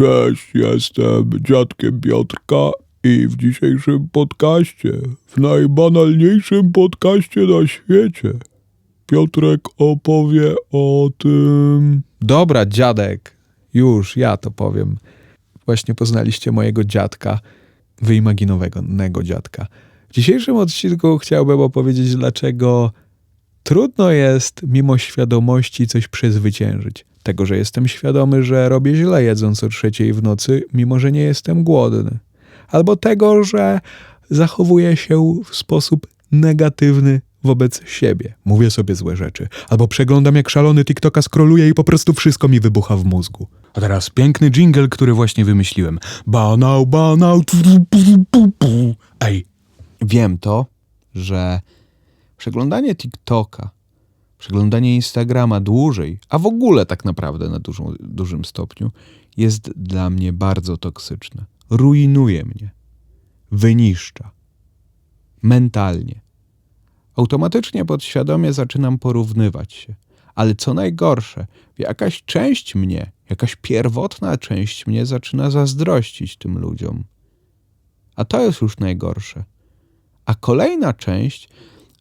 Cześć, jestem dziadkiem Piotrka i w dzisiejszym podcaście, w najbanalniejszym podcaście na świecie, Piotrek opowie o tym... Dobra, dziadek. Już, ja to powiem. Właśnie poznaliście mojego dziadka, wyimaginowanego dziadka. W dzisiejszym odcinku chciałbym opowiedzieć, dlaczego trudno jest mimo świadomości coś przezwyciężyć. Tego, że jestem świadomy, że robię źle jedząc o trzeciej w nocy, mimo że nie jestem głodny. Albo tego, że zachowuję się w sposób negatywny wobec siebie. Mówię sobie złe rzeczy. Albo przeglądam jak szalony TikToka, skroluję i po prostu wszystko mi wybucha w mózgu. A teraz piękny jingle, który właśnie wymyśliłem. Banał, banał. Ej, Wiem to, że przeglądanie TikToka, przeglądanie Instagrama dłużej, a w ogóle tak naprawdę na dużą, dużym stopniu, jest dla mnie bardzo toksyczne. Rujnuje mnie, wyniszcza mentalnie. Automatycznie podświadomie zaczynam porównywać się. Ale co najgorsze, jakaś część mnie, jakaś pierwotna część mnie zaczyna zazdrościć tym ludziom. A to jest już najgorsze. A kolejna część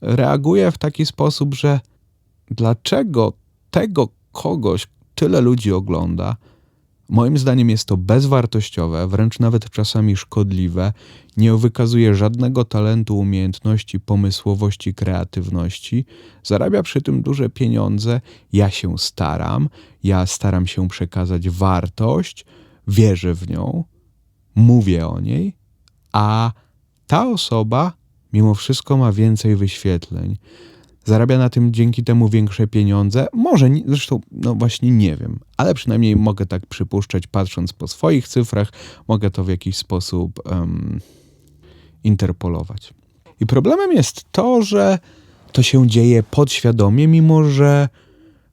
reaguje w taki sposób, że dlaczego tego kogoś tyle ludzi ogląda? Moim zdaniem jest to bezwartościowe, wręcz nawet czasami szkodliwe, nie wykazuje żadnego talentu, umiejętności, pomysłowości, kreatywności, zarabia przy tym duże pieniądze. Ja się staram, ja staram się przekazać wartość, wierzę w nią, mówię o niej, a ta osoba mimo wszystko ma więcej wyświetleń. Zarabia na tym dzięki temu większe pieniądze. Może, zresztą, no właśnie nie wiem, ale przynajmniej mogę tak przypuszczać, patrząc po swoich cyfrach, mogę to w jakiś sposób em, interpolować. I problemem jest to, że to się dzieje podświadomie, mimo że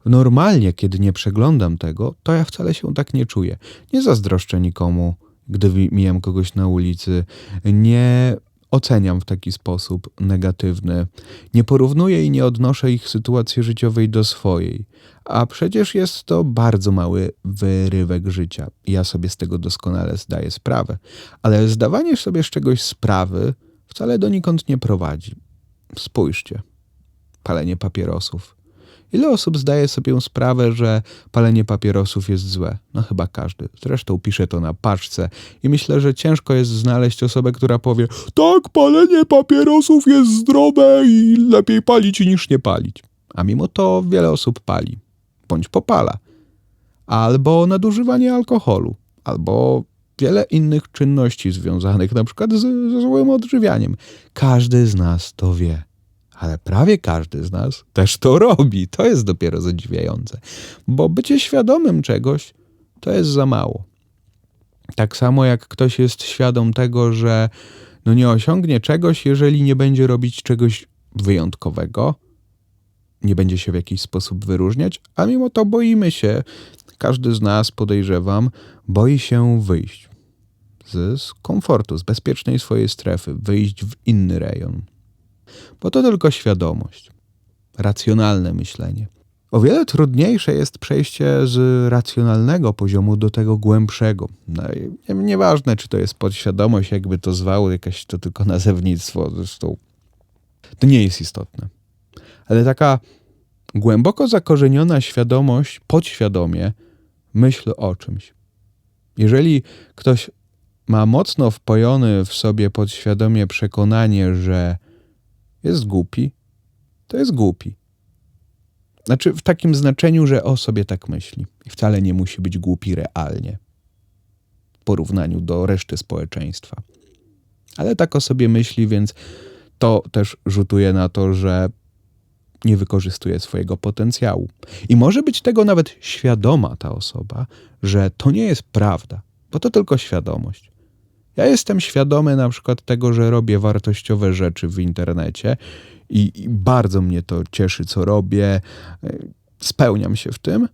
normalnie, kiedy nie przeglądam tego, to ja wcale się tak nie czuję. Nie zazdroszczę nikomu, gdy mijam kogoś na ulicy. Nie oceniam w taki sposób negatywny. Nie porównuję i nie odnoszę ich sytuacji życiowej do swojej. A przecież jest to bardzo mały wyrywek życia. Ja sobie z tego doskonale zdaję sprawę. Ale zdawanie sobie z czegoś sprawy wcale donikąd nie prowadzi. Spójrzcie. Palenie papierosów. Ile osób zdaje sobie sprawę, że palenie papierosów jest złe? No chyba każdy. Zresztą pisze to na paczce i myślę, że ciężko jest znaleźć osobę, która powie tak, palenie papierosów jest zdrowe i lepiej palić niż nie palić. A mimo to wiele osób pali, bądź popala. Albo nadużywanie alkoholu, albo wiele innych czynności związanych na przykład z, złym odżywianiem. Każdy z nas to wie. Ale prawie każdy z nas też to robi. To jest dopiero zadziwiające. Bo bycie świadomym czegoś to jest za mało. Tak samo jak ktoś jest świadom tego, że no nie osiągnie czegoś, jeżeli nie będzie robić czegoś wyjątkowego, nie będzie się w jakiś sposób wyróżniać, a mimo to boimy się, każdy z nas, podejrzewam, boi się wyjść z, komfortu, z bezpiecznej swojej strefy, wyjść w inny rejon. Bo to tylko świadomość, racjonalne myślenie. O wiele trudniejsze jest przejście z racjonalnego poziomu do tego głębszego. No, i nie- nieważne, czy to jest podświadomość, jakby to zwało, jakaś to tylko nazewnictwo, zresztą to nie jest istotne. Ale taka głęboko zakorzeniona świadomość, podświadomie, myśl o czymś. Jeżeli ktoś ma mocno wpojony w sobie podświadomie przekonanie, że jest głupi, to jest głupi. Znaczy w takim znaczeniu, że o sobie tak myśli. I wcale nie musi być głupi realnie w porównaniu do reszty społeczeństwa. Ale tak o sobie myśli, więc to też rzutuje na to, że nie wykorzystuje swojego potencjału. I może być tego nawet świadoma ta osoba, że to nie jest prawda, bo to tylko świadomość. Ja jestem świadomy na przykład tego, że robię wartościowe rzeczy w internecie i, i bardzo mnie to cieszy, co robię. Y, Spełniam się w tym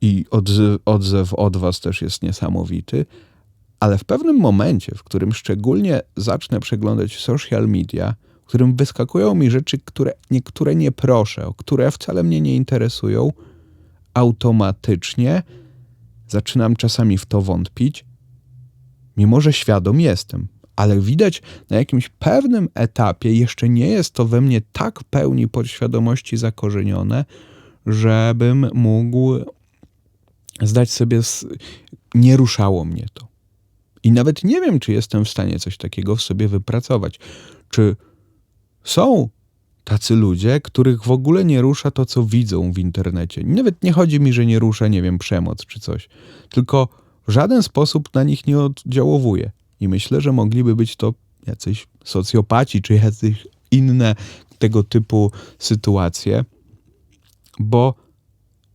i odzew, odzew od Was też jest niesamowity, ale w pewnym momencie, w którym szczególnie zacznę przeglądać social media, w którym wyskakują mi rzeczy, które niektóre nie proszę, o które wcale mnie nie interesują, automatycznie zaczynam czasami w to wątpić, mimo że świadom jestem. Ale widać na jakimś pewnym etapie jeszcze nie jest to we mnie tak pełni podświadomości zakorzenione, żebym mógł zdać sobie, z... nie ruszało mnie to. I nawet nie wiem, czy jestem w stanie coś takiego w sobie wypracować. Czy są tacy ludzie, których w ogóle nie rusza to, co widzą w internecie. Nawet nie chodzi mi, że nie rusza, nie wiem, przemoc czy coś, tylko w żaden sposób na nich nie oddziałowuje. I myślę, że mogliby być to jacyś socjopaci czy jacyś inne tego typu sytuacje, bo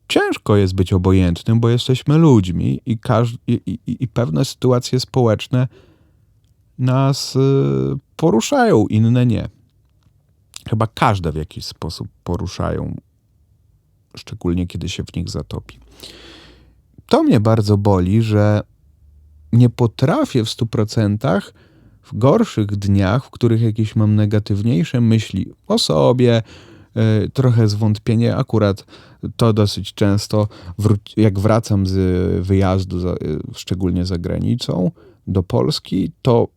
ciężko jest być obojętnym, bo jesteśmy ludźmi i, każ- i, i, i pewne sytuacje społeczne nas y, poruszają, inne nie. Chyba każde w jakiś sposób poruszają, szczególnie kiedy się w nich zatopi. To mnie bardzo boli, że nie potrafię w stu procentach w gorszych dniach, w których jakieś mam negatywniejsze myśli o sobie, y, trochę zwątpienie, akurat to dosyć często, jak wracam z wyjazdu, y, szczególnie za granicą, do Polski, to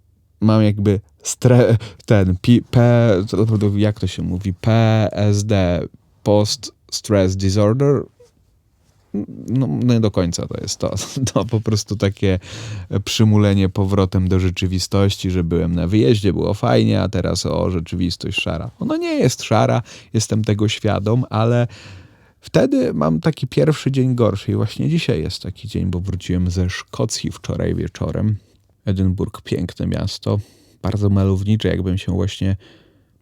mam jakby stre, ten P, P, jak to się mówi, PSD, Post Stress Disorder. No, nie do końca to jest to. To po prostu takie przymulenie powrotem do rzeczywistości, że byłem na wyjeździe, było fajnie, a teraz o, rzeczywistość szara. Ona nie jest szara, jestem tego świadom, ale wtedy mam taki pierwszy dzień gorszy i właśnie dzisiaj jest taki dzień, bo wróciłem ze Szkocji wczoraj wieczorem. Edynburg, piękne miasto, bardzo malownicze, jakbym się właśnie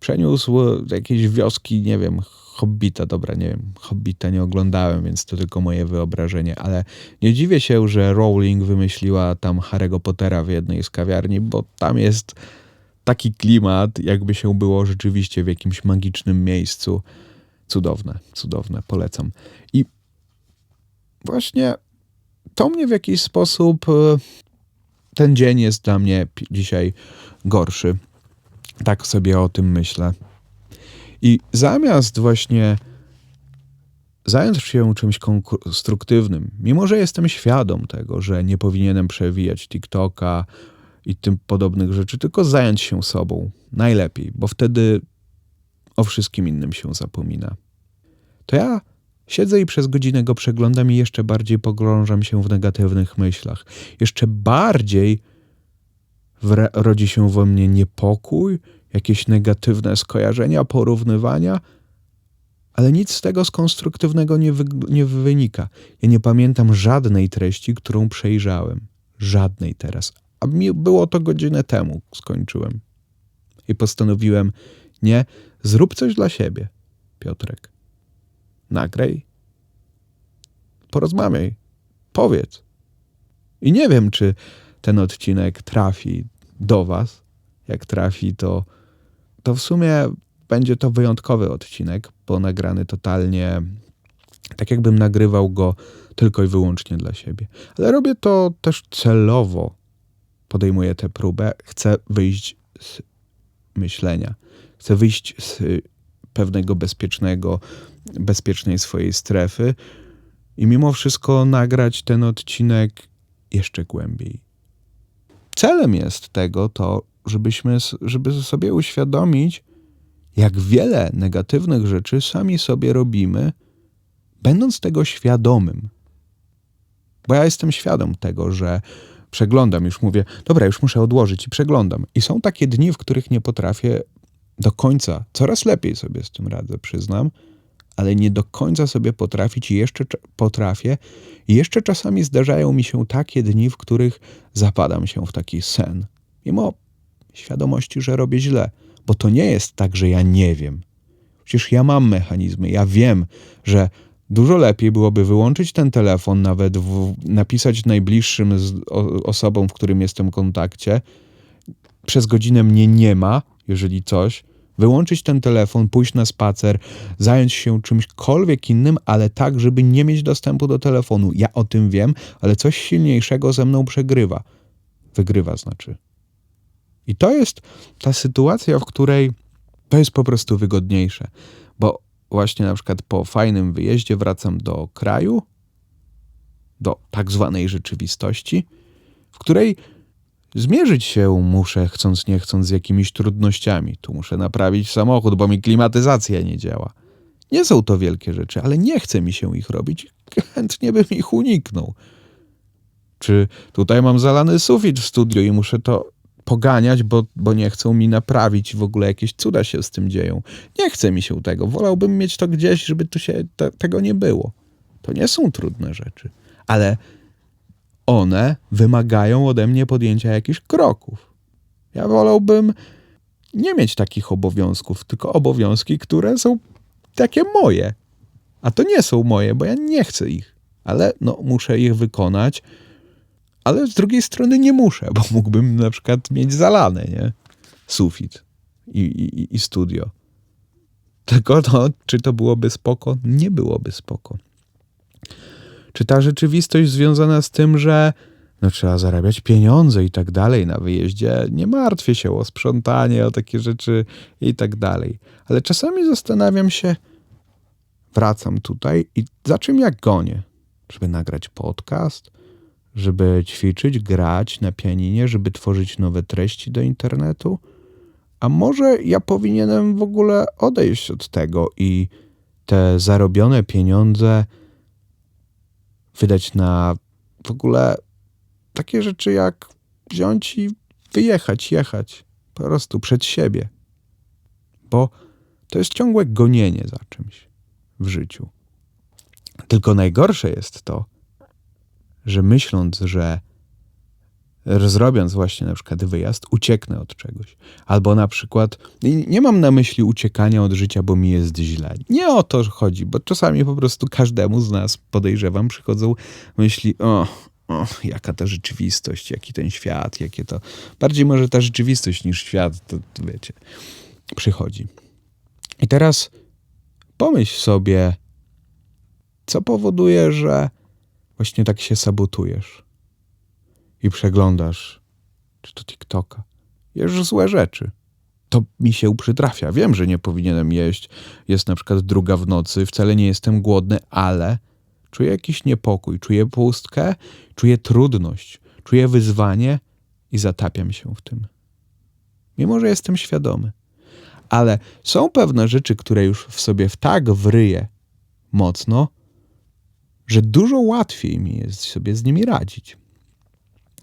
przeniósł do jakiejś wioski, nie wiem, Hobbita, dobra, nie wiem, Hobbita nie oglądałem, więc to tylko moje wyobrażenie, ale nie dziwię się, że Rowling wymyśliła tam Harry'ego Pottera w jednej z kawiarni, bo tam jest taki klimat, jakby się było rzeczywiście w jakimś magicznym miejscu. Cudowne, cudowne, polecam. I właśnie to mnie w jakiś sposób e, ten dzień jest dla mnie dzisiaj gorszy. Tak sobie o tym myślę. I zamiast właśnie zająć się czymś konstruktywnym, mimo że jestem świadom tego, że nie powinienem przewijać TikToka i tym podobnych rzeczy, tylko zająć się sobą najlepiej, bo wtedy o wszystkim innym się zapomina. To ja siedzę i przez godzinę go przeglądam i jeszcze bardziej pogrążam się w negatywnych myślach. Jeszcze bardziej rodzi się we mnie niepokój, jakieś negatywne skojarzenia, porównywania, ale nic z tego z konstruktywnego nie, wy- nie wynika. Ja nie pamiętam żadnej treści, którą przejrzałem. Żadnej teraz. A mi było to godzinę temu, skończyłem. I postanowiłem, nie, zrób coś dla siebie, Piotrek. Nagraj, porozmawiaj, powiedz. I nie wiem, czy ten odcinek trafi do Was. Jak trafi, to, to w sumie będzie to wyjątkowy odcinek, bo nagrany totalnie tak, jakbym nagrywał go tylko i wyłącznie dla siebie. Ale robię to też celowo. Podejmuję tę próbę. Chcę wyjść z myślenia. Chcę wyjść z pewnego bezpiecznego, bezpiecznej swojej strefy i mimo wszystko nagrać ten odcinek jeszcze głębiej. Celem jest tego to, żebyśmy, żeby sobie uświadomić, jak wiele negatywnych rzeczy sami sobie robimy, będąc tego świadomym. Bo ja jestem świadom tego, że przeglądam, już mówię, dobra, już muszę odłożyć i przeglądam. I są takie dni, w których nie potrafię do końca, coraz lepiej sobie z tym radzę, przyznam, ale nie do końca sobie potrafić i jeszcze potrafię. I jeszcze czasami zdarzają mi się takie dni, w których zapadam się w taki sen. Mimo świadomości, że robię źle, bo to nie jest tak, że ja nie wiem. Przecież ja mam mechanizmy, ja wiem, że dużo lepiej byłoby wyłączyć ten telefon, nawet w, napisać najbliższym z, o, osobom, w którym jestem w kontakcie. Przez godzinę mnie nie ma, jeżeli coś. Wyłączyć ten telefon, pójść na spacer, zająć się czymśkolwiek innym, ale tak, żeby nie mieć dostępu do telefonu. Ja o tym wiem, ale coś silniejszego ze mną przegrywa. Wygrywa znaczy. I to jest ta sytuacja, w której to jest po prostu wygodniejsze, bo właśnie na przykład po fajnym wyjeździe wracam do kraju, do tak zwanej rzeczywistości, w której zmierzyć się muszę, chcąc nie chcąc, z jakimiś trudnościami. Tu muszę naprawić samochód, bo mi klimatyzacja nie działa. Nie są to wielkie rzeczy, ale nie chce mi się ich robić. Chętnie bym ich uniknął. Czy tutaj mam zalany sufit w studiu i muszę to poganiać, bo, bo nie chcą mi naprawić, w ogóle jakieś cuda się z tym dzieją. Nie chce mi się tego. Wolałbym mieć to gdzieś, żeby tu się te, tego nie było. To nie są trudne rzeczy, ale one wymagają ode mnie podjęcia jakichś kroków. Ja wolałbym nie mieć takich obowiązków, tylko obowiązki, które są takie moje. A to nie są moje, bo ja nie chcę ich, ale no, muszę ich wykonać. Ale z drugiej strony nie muszę, bo mógłbym na przykład mieć zalane, nie? Sufit i, i, i studio. Tylko to, czy to byłoby spoko? Nie byłoby spoko. Czy ta rzeczywistość związana z tym, że no, trzeba zarabiać pieniądze i tak dalej na wyjeździe, nie martwię się o sprzątanie, o takie rzeczy i tak dalej. Ale czasami zastanawiam się, wracam tutaj i za czym ja gonię? Żeby nagrać podcast? Żeby ćwiczyć, grać na pianinie, żeby tworzyć nowe treści do internetu? A może ja powinienem w ogóle odejść od tego i te zarobione pieniądze wydać na w ogóle takie rzeczy jak wziąć i wyjechać, jechać po prostu przed siebie. Bo to jest ciągłe gonienie za czymś w życiu. Tylko najgorsze jest to, że myśląc, że zrobiąc właśnie na przykład wyjazd, ucieknę od czegoś. Albo na przykład, nie mam na myśli uciekania od życia, bo mi jest źle. Nie o to chodzi, bo czasami po prostu każdemu z nas, podejrzewam, przychodzą myśli, o, o, jaka ta rzeczywistość, jaki ten świat, jakie to... Bardziej może ta rzeczywistość niż świat, to, to wiecie, przychodzi. I teraz pomyśl sobie, co powoduje, że właśnie tak się sabotujesz i przeglądasz, czy to TikToka, jesz złe rzeczy. To mi się przytrafia. Wiem, że nie powinienem jeść. Jest na przykład druga w nocy, wcale nie jestem głodny, ale czuję jakiś niepokój, czuję pustkę, czuję trudność, czuję wyzwanie i zatapiam się w tym. Mimo, że jestem świadomy. Ale są pewne rzeczy, które już w sobie w tak wryję mocno, że dużo łatwiej mi jest sobie z nimi radzić.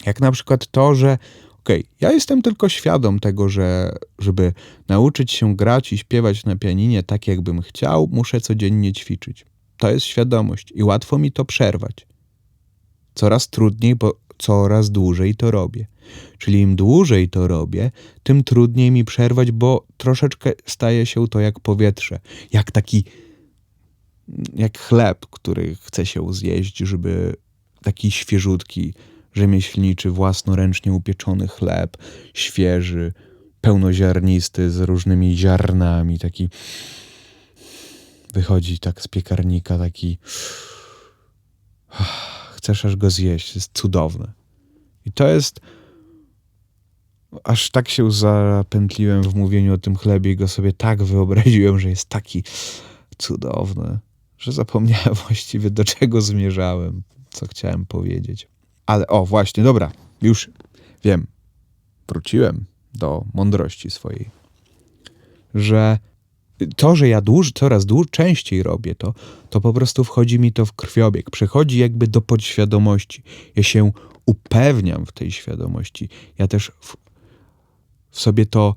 Jak na przykład to, że okej, okay, ja jestem tylko świadom tego, że żeby nauczyć się grać i śpiewać na pianinie tak, jakbym chciał, muszę codziennie ćwiczyć. To jest świadomość i łatwo mi to przerwać. Coraz trudniej, bo coraz dłużej to robię. Czyli im dłużej to robię, tym trudniej mi przerwać, bo troszeczkę staje się to jak powietrze, jak taki jak chleb, który chce się zjeść, żeby taki świeżutki, rzemieślniczy, własnoręcznie upieczony chleb, świeży, pełnoziarnisty, z różnymi ziarnami, taki wychodzi tak z piekarnika, taki chcesz aż go zjeść, jest cudowne. I to jest aż tak się zapętliłem w mówieniu o tym chlebie i go sobie tak wyobraziłem, że jest taki cudowny, że zapomniałem właściwie do czego zmierzałem, co chciałem powiedzieć. Ale o, właśnie, dobra, już wiem. Wróciłem do mądrości swojej. Że to, że ja dłuż, coraz dłuż, częściej robię to, to po prostu wchodzi mi to w krwiobieg. Przechodzi jakby do podświadomości. Ja się upewniam w tej świadomości. Ja też w, w sobie to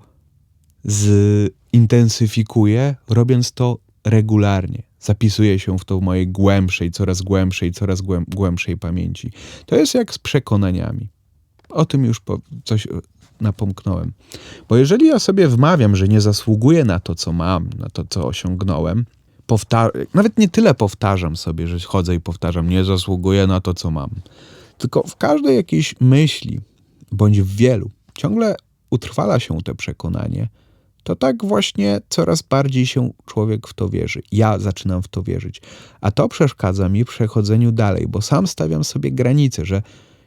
zintensyfikuję, robiąc to regularnie. Zapisuje się w to mojej głębszej, coraz głębszej, coraz głębszej pamięci. To jest jak z przekonaniami. O tym już coś napomknąłem. Bo jeżeli ja sobie wmawiam, że nie zasługuję na to, co mam, na to, co osiągnąłem, nawet nie tyle powtarzam sobie, że chodzę i powtarzam, nie zasługuję na to, co mam. Tylko w każdej jakiejś myśli, bądź w wielu, ciągle utrwala się to przekonanie, to tak właśnie coraz bardziej się człowiek w to wierzy. Ja zaczynam w to wierzyć. A to przeszkadza mi w przechodzeniu dalej, bo sam stawiam sobie granice, że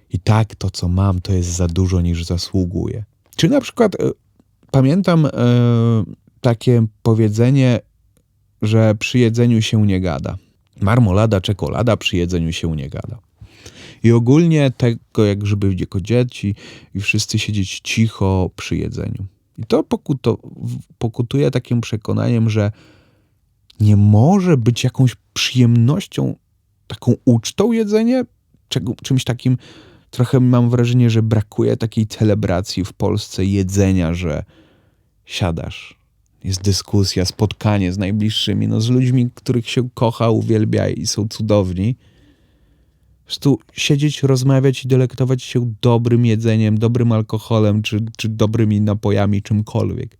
i tak to, co mam, to jest za dużo niż zasługuję. Czy na przykład y, pamiętam y, takie powiedzenie, że przy jedzeniu się nie gada. Marmolada, czekolada, przy jedzeniu się nie gada. I ogólnie tego, jak żeby jako dzieci i wszyscy siedzieć cicho przy jedzeniu. I to pokuto, pokutuje takim przekonaniem, że nie może być jakąś przyjemnością, taką ucztą jedzenie, czego, czymś takim. Trochę mam wrażenie, że brakuje takiej celebracji w Polsce jedzenia, że siadasz, jest dyskusja, spotkanie z najbliższymi, no z ludźmi, których się kocha, uwielbia i są cudowni. Prostu siedzieć, rozmawiać i delektować się dobrym jedzeniem, dobrym alkoholem, czy, czy dobrymi napojami, czymkolwiek.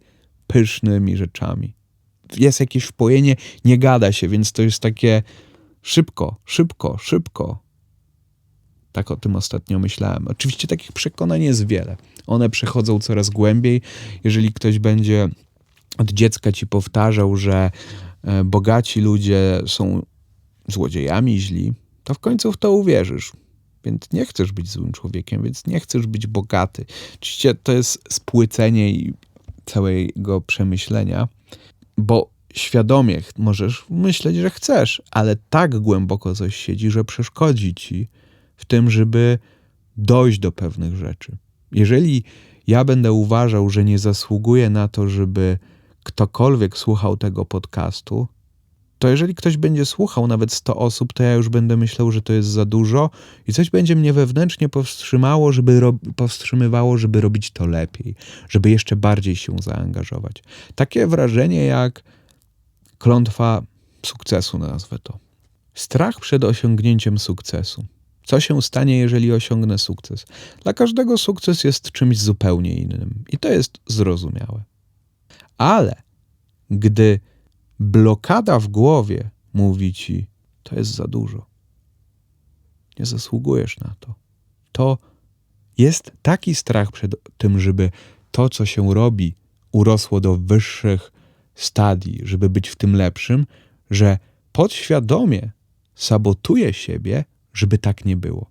Pysznymi rzeczami. Jest jakieś wpojenie, nie gada się, więc to jest takie szybko, szybko, szybko. Tak o tym ostatnio myślałem. Oczywiście takich przekonań jest wiele. One przechodzą coraz głębiej. Jeżeli ktoś będzie od dziecka ci powtarzał, że e, bogaci ludzie są złodziejami źli, to w końcu w to uwierzysz. Więc nie chcesz być złym człowiekiem, więc nie chcesz być bogaty. Oczywiście to jest spłycenie całego przemyślenia, bo świadomie możesz myśleć, że chcesz, ale tak głęboko coś siedzi, że przeszkodzi ci w tym, żeby dojść do pewnych rzeczy. Jeżeli ja będę uważał, że nie zasługuję na to, żeby ktokolwiek słuchał tego podcastu, to jeżeli ktoś będzie słuchał nawet 100 osób, to ja już będę myślał, że to jest za dużo i coś będzie mnie wewnętrznie powstrzymało, żeby powstrzymywało, żeby robić to lepiej, żeby jeszcze bardziej się zaangażować. Takie wrażenie jak klątwa sukcesu, nazwę to. Strach przed osiągnięciem sukcesu. Co się stanie, jeżeli osiągnę sukces? Dla każdego sukces jest czymś zupełnie innym i to jest zrozumiałe. Ale gdy blokada w głowie mówi ci, to jest za dużo, nie zasługujesz na to, to jest taki strach przed tym, żeby to, co się robi, urosło do wyższych stadii, żeby być w tym lepszym, że podświadomie sabotuje siebie, żeby tak nie było.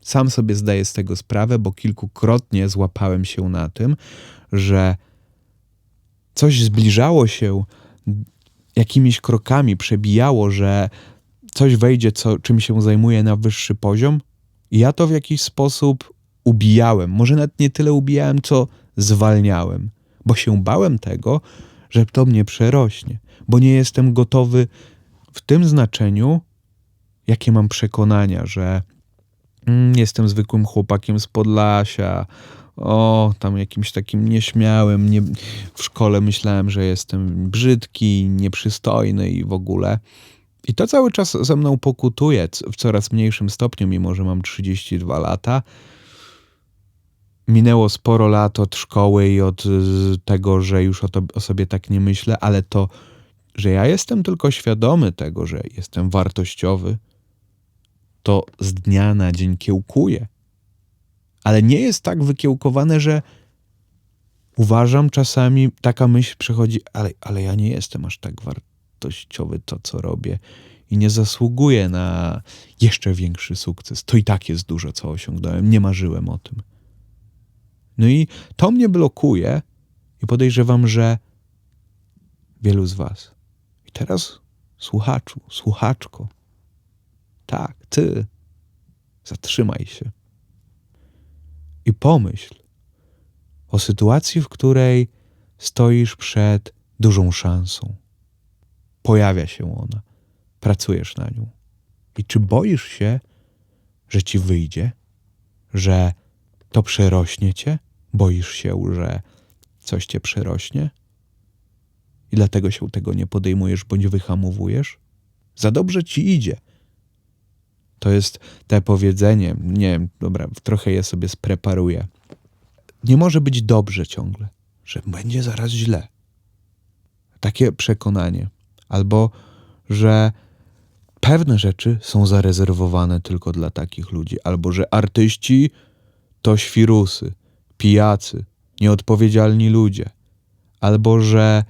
Sam sobie zdaję z tego sprawę, bo kilkukrotnie złapałem się na tym, że coś zbliżało się jakimiś krokami, przebijało, że coś wejdzie, co, czym się zajmuje na wyższy poziom, ja to w jakiś sposób ubijałem. Może nawet nie tyle ubijałem, co zwalniałem, bo się bałem tego, że to mnie przerośnie, bo nie jestem gotowy w tym znaczeniu, jakie mam przekonania, że mm, jestem zwykłym chłopakiem z Podlasia, o, tam jakimś takim nieśmiałym. Nie, w szkole myślałem, że jestem brzydki, nieprzystojny i w ogóle. I to cały czas ze mną pokutuje w coraz mniejszym stopniu, mimo że mam 32 lata. Minęło sporo lat od szkoły i od tego, że już o, to, o sobie tak nie myślę, ale to, że ja jestem tylko świadomy tego, że jestem wartościowy, to z dnia na dzień kiełkuje ale nie jest tak wykiełkowane, że uważam czasami, taka myśl przychodzi, ale, ale ja nie jestem aż tak wartościowy to, co robię i nie zasługuję na jeszcze większy sukces. To i tak jest dużo, co osiągnąłem. Nie marzyłem o tym. No i to mnie blokuje i podejrzewam, że wielu z Was. I teraz słuchaczu, słuchaczko, tak, ty, zatrzymaj się i pomyśl o sytuacji, w której stoisz przed dużą szansą. Pojawia się ona, pracujesz na nią. I czy boisz się, że ci wyjdzie, że to przerośnie cię? Boisz się, że coś cię przerośnie? I dlatego się tego nie podejmujesz bądź wyhamowujesz? Za dobrze ci idzie, to jest te powiedzenie, nie wiem, dobra, trochę je sobie spreparuję. Nie może być dobrze ciągle, że będzie zaraz źle. Takie przekonanie. Albo, że pewne rzeczy są zarezerwowane tylko dla takich ludzi, albo że artyści to świrusy, pijacy, nieodpowiedzialni ludzie, albo że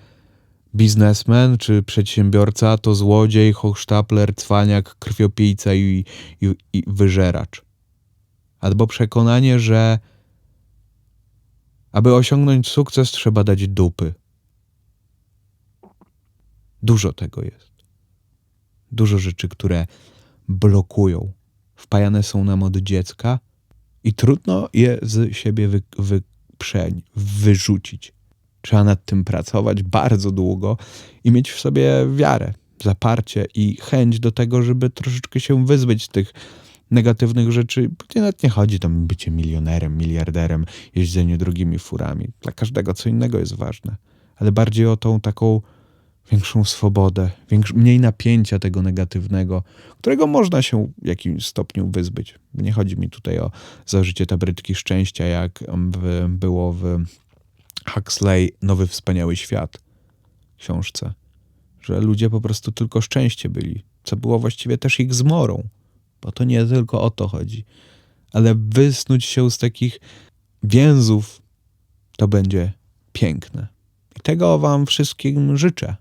biznesmen czy przedsiębiorca to złodziej, hochsztapler, cwaniak, krwiopijca i, i, i wyżeracz. Albo przekonanie, że aby osiągnąć sukces trzeba dać dupy. Dużo tego jest. Dużo rzeczy, które blokują wpajane są nam od dziecka i trudno je z siebie wy, wyprzeń, wyrzucić. Trzeba nad tym pracować bardzo długo i mieć w sobie wiarę, zaparcie i chęć do tego, żeby troszeczkę się wyzbyć tych negatywnych rzeczy. Gdzie nawet nie chodzi tam bycie milionerem, miliarderem, jeżdżenie drugimi furami. Dla każdego co innego jest ważne, ale bardziej o tą taką większą swobodę, większ, mniej napięcia tego negatywnego, którego można się w jakimś stopniu wyzbyć. Nie chodzi mi tutaj o zażycie tabrytki szczęścia, jak było w Huxley Nowy Wspaniały Świat książce, że ludzie po prostu tylko szczęście byli, co było właściwie też ich zmorą, bo to nie tylko o to chodzi, ale wysnuć się z takich więzów to będzie piękne. I tego wam wszystkim życzę,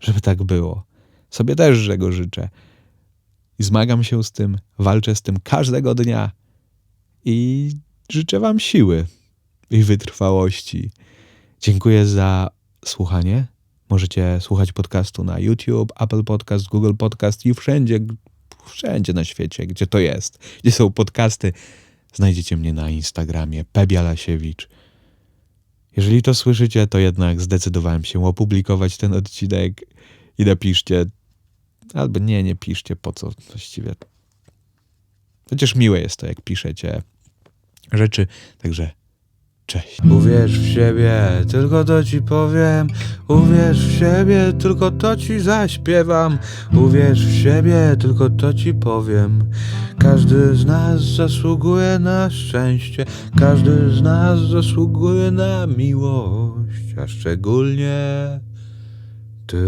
żeby tak było. Sobie też tego życzę. I zmagam się z tym, walczę z tym każdego dnia. I życzę wam siły i wytrwałości. Dziękuję za słuchanie. Możecie słuchać podcastu na YouTube, Apple Podcast, Google Podcast i wszędzie, wszędzie na świecie, gdzie to jest, gdzie są podcasty. Znajdziecie mnie na Instagramie Pebialasiewicz. Jeżeli to słyszycie, to jednak zdecydowałem się opublikować ten odcinek i napiszcie, albo nie, nie piszcie, po co właściwie. Chociaż miłe jest to, jak piszecie rzeczy, także cześć. Uwierz w siebie, tylko to ci powiem. Uwierz w siebie, tylko to ci zaśpiewam. Uwierz w siebie, tylko to ci powiem. Każdy z nas zasługuje na szczęście, każdy z nas zasługuje na miłość, a szczególnie ty.